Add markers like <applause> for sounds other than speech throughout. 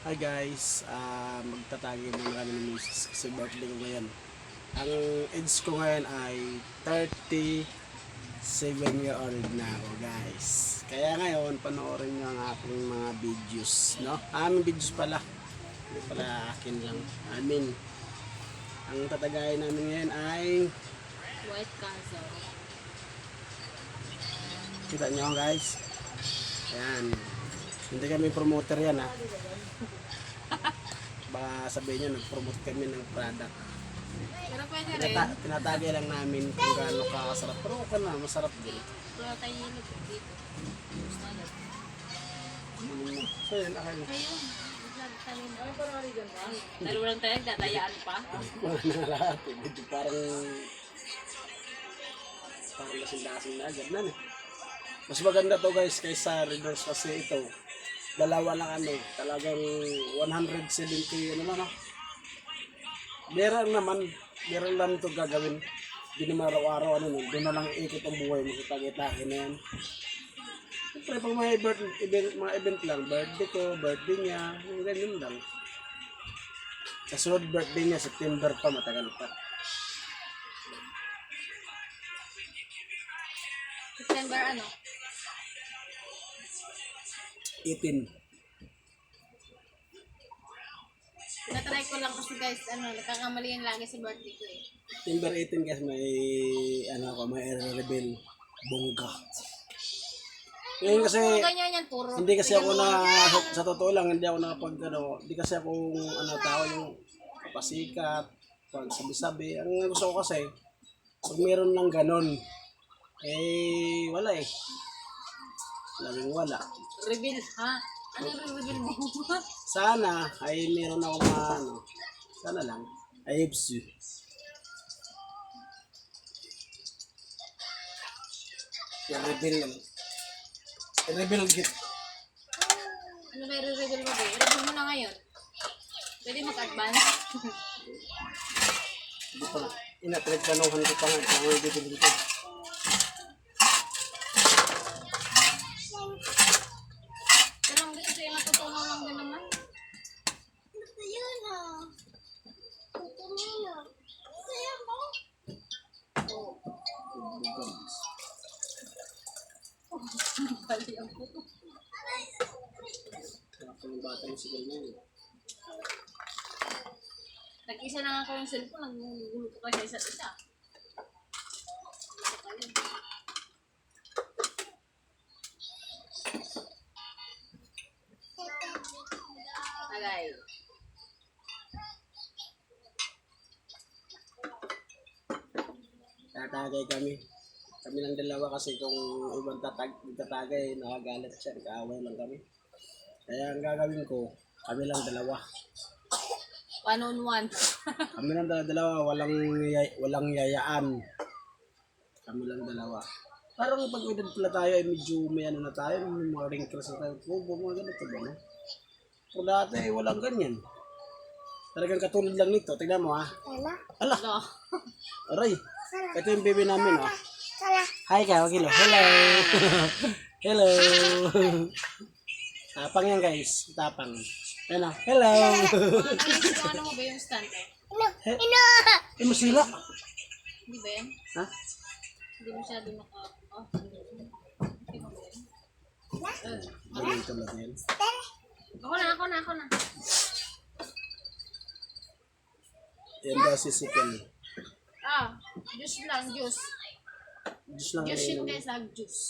Hi guys, ah magtatagi muna kami ng misis kasi birthday ko ngayon. Ang age ko ngayon ay 37 year old na ako guys. Kaya ngayon, panoorin nyo ang aking mga videos, no? Aming videos pala. Hindi pala akin lang. Amin. Ang tatagayin namin ngayon ay, White Castle. kita nyo guys. Ayan. Hindi kami promoter yan ha. Baka sabihin nyo, nag-promote kami ng product. Pero pwede rin. Tinata- tinatagay lang namin kung gaano kakasarap. Pero okay na, masarap din. Wala tayo hilig dito. Na. So yun, akala. Ayun. Nagtanim. Ay, parang ali dyan ba? Dalawa lang tayo, tatayaan pa. Na lahat. eh. Medyo parang parang lasing-lasing na agad na eh. Mas maganda to guys kaysa Readers kasi ito. Dalawa lang ano, talagang 170 ano na no. Meron naman, meron lang ito gagawin. Hindi naman araw-araw ano, no. doon na lang ikot ang buhay mo sa tagi-tagi na yan. Siyempre, pag mga event, event, mga event lang, birthday ko, birthday niya, yung ganyan lang. Sa sunod birthday niya, September pa, matagal pa. September ano? 18. Natry ko lang kasi guys, ano, nagkakamali yan lagi sa birthday ko eh. September 18 guys, may, ano ko, may reveal bongga. Ngayon kasi, Puro ganyan yan, puro. hindi kasi ako na, sa, sa totoo lang, hindi ako nakapag, ano, hindi kasi ako, ano, tao yung kapasikat, pag sabi-sabi. Ang gusto ko kasi, pag meron ng ganon, eh, wala eh. Laging wala. Reveal, ha? Ano yung reveal mo? <laughs> Sana ay meron ako ano. Sana lang. I hope so. I-reveal lang. I-reveal gift. ano na i-reveal mo ba? I-reveal mo na ngayon. Pwede mag-advance. <laughs> Hindi pa. Ina-trade panuhan ko pa nga. Ano bibili ko. Pero ang gusto sa'yo natutunan lang din naman. Bali ang puto. Yung sigal na yun. Nag-isa na nga ako yung cellphone, naggugulo ko kasi isa't isa. Tagay. Tatagay kami. Kami lang dalawa kasi kung ibang tatag, tatagay, nakagalit siya, nag-aaway lang kami. Kaya ang gagawin ko, kami lang dalawa. One on one. <laughs> Kami lang dalawa, dalawa walang, walang yayaan. Kami lang dalawa. Parang pag edad pala tayo, ay medyo may ano na tayo, may mga wrinkles na tayo. Kubo, mga ganito ba, no? Kung dati, ay walang ganyan. Talagang katulad lang nito. Tignan mo, ha? Ala, Ano? <laughs> aray. Ito yung baby namin, oh. Hi, ka, wag hello. <laughs> Hello. Tapang yan, guys. Tapang. Ano? Hello. <laughs> Ano, mo ba yung stand eh? Eh, masira. Hindi ba yan? Ha? Hindi masyado maka... Oh, hindi mo ba yan? Ako na, ako na, ako na. Yan daw si Sikel. Ah, juice lang, juice. Diyos lang Juice guys, ah, juice.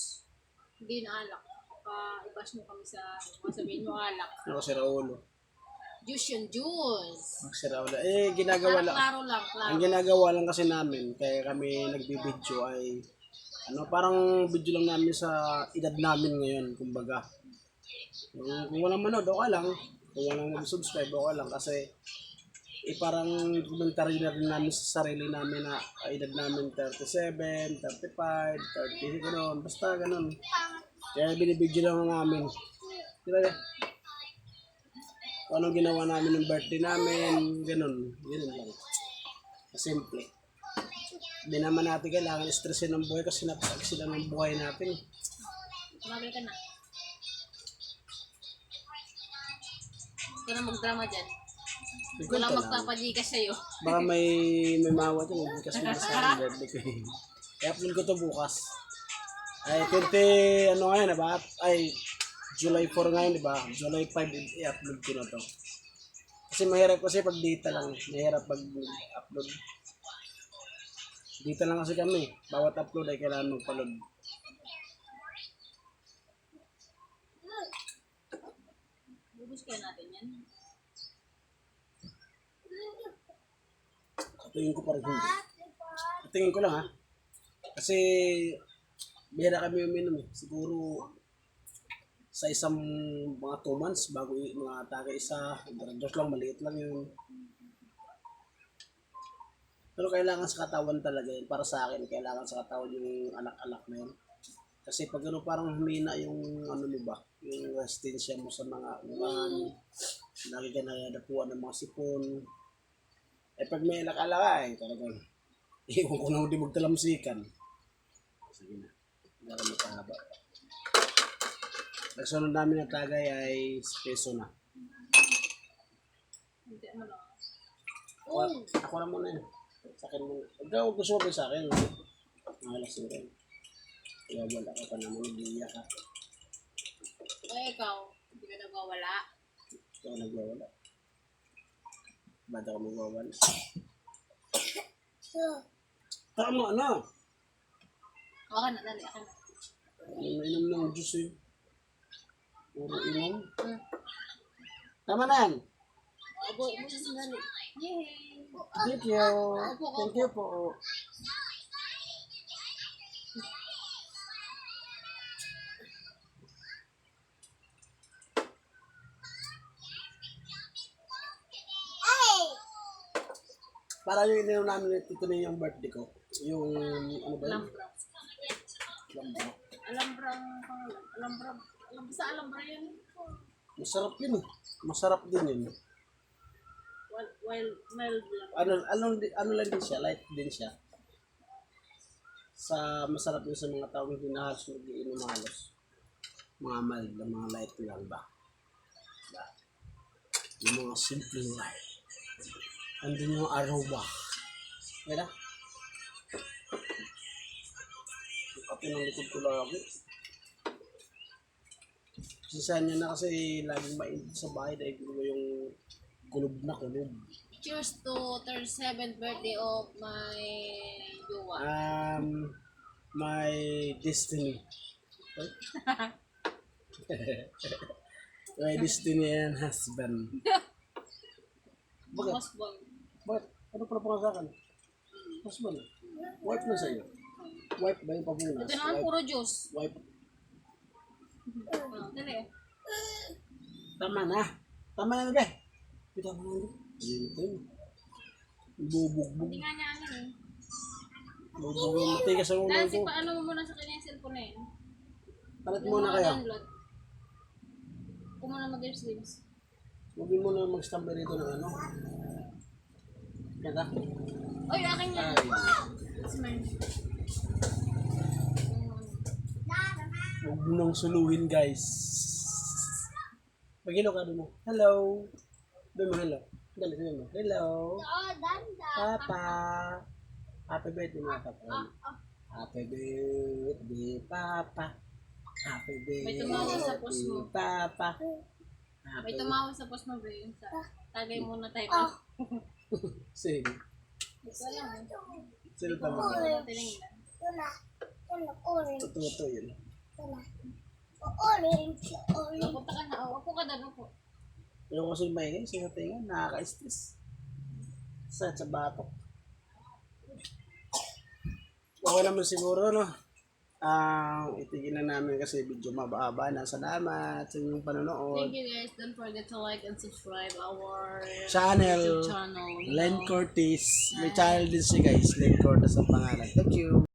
Hindi na alak. Baka i-bash mo kami sa... Baka sabihin mo alak. Ako si Raulo. Juice yun, juice. Ako si Raulo. Eh, ginagawa lang. klaro lang, klaro. Ang ginagawa lang kasi namin, kaya kami nagbibideo ay, ano, parang video lang namin sa edad namin ngayon, kumbaga. Kung, kung walang manood, okay lang. Kung walang mag-subscribe, okay lang. Kasi, eh, parang commentary na rin namin sa sarili namin na ah, edad namin 37, 35, 30, gano'n. Basta gano'n. Kaya binibidyo lang namin. Kung anong ginawa namin ng birthday namin, gano'n. Ganun lang. Simple. Hindi naman natin kailangan stressin ng buhay kasi napakasila ng buhay natin. Tumagal ka na. ka na magdrama dyan. Wala kwento lang. magpapajikas sa'yo. Baka may may mawa dyan. eh. Kasi <laughs> may sa birthday ko. eh. Kaya upload ko to bukas. Ay, 20, ano ngayon, diba? Ay, July 4 ngayon, diba? July 5, i- i-upload ko na to. Kasi mahirap kasi pag data lang. Mahirap pag upload. Data lang kasi kami. Bawat upload ay kailangan magpa-load. Bubus kaya natin yan. Tingin ko pa rin hindi. Tingin ko lang ha. Kasi bihira kami uminom eh. Siguro sa isang mga 2 months bago i- mga atake isa, dos lang, maliit lang yun. Pero kailangan sa katawan talaga yun. Para sa akin, kailangan sa katawan yung anak-anak na yun. Kasi pag ano parang humina yung ano mo ba, yung resistensya mo sa mga ulan, lagi ka nadapuan ng mga sipon, eh pag may alak-alaka eh, talagang <laughs> iwan ko na hindi magtalamsikan. Sige na. Hindi ako magkahaba. Ang sunod namin na tagay ay peso na. Hindi lang. Ako, ako na muna yun. Sa akin muna. Huwag ka gusto mo sa akin. Mahalas mo rin. Kaya wala ka pa naman, nag-iiyak ka. Ay, ikaw. Hindi ka nagwawala. Ikaw nagwawala. Ba't ako magwawala? <coughs> Tama na. Akan na, dali. Akan na. Ano inom ng juice eh. Puro inom. Tama na yan. Abo, mo siya sandali. Yay! Thank you. Thank you po. Para yung ininom namin ito na yung birthday ko. Yung ano ba yun? Alambra. Lambro. Alambra. Alambra. Alam sa Alambra yan. Masarap yun eh. Masarap din yun. Wild, wild, mild lang. Ano, ano, ano lang din siya, light din siya. Sa masarap yun sa mga taong hindi na halos mag-iinom halos. Mga mild na mga light lang ba? Ba? Yung mga simple light. Andun yung aroma. Kaya Kape ng likod ko lagi. Sisahan niya na kasi laging mainit sa bahay dahil ko yung kulob na kulob. Cheers to 37th birthday of my jowa. Um, my destiny. <laughs> my destiny and husband. <laughs> Bakit? Husband. Bakit? Ano pala pangasakan? Husband. Wife na sa'yo. Wife ba yung pabunas? Ito naman puro juice. Wife. Oh, dali. Tama na. Tama na ba? Tama na. Dito. Bubugbog. Hindi nga niya ano eh. Bubugbog. Matigas ang ulo Nancy, ko. paano mo muna sa kanya yung cellphone na yun? Palit muna kayo. Kung muna mag-games games. Huwag mo na mag-stamp rito ng ano. Ganda. Oy, akin yan. Ay. It's mine. Huwag mo nang suluhin, guys. Pag-hello ka doon mo. Hello. Doon mo, hello. Dali, doon mo. Hello. Papa. Happy birthday, mga papa. Happy birthday, Papa. Happy birthday, May tumawag sa post mo. Papa. May Happy tumawag sa post mo yun sa tagay muna tayo. Ah. Sino? Ito lang. eh. Sino tama? Hindi ko tinignan. Totoo to yun. Napunta ka na. Oh, upo ka doon. Upo. Yung kasi maingay, sa tinga, nakaka-stress. Sa sa batok. Okay naman siguro, no? Ah, itigil na namin kasi video mababa na. Salamat sa inyong panonood. Thank you guys. Don't forget to like and subscribe our Channel, YouTube channel. Len Cortez. May channel din siya guys, Len Cortez ang pangalan. Thank you.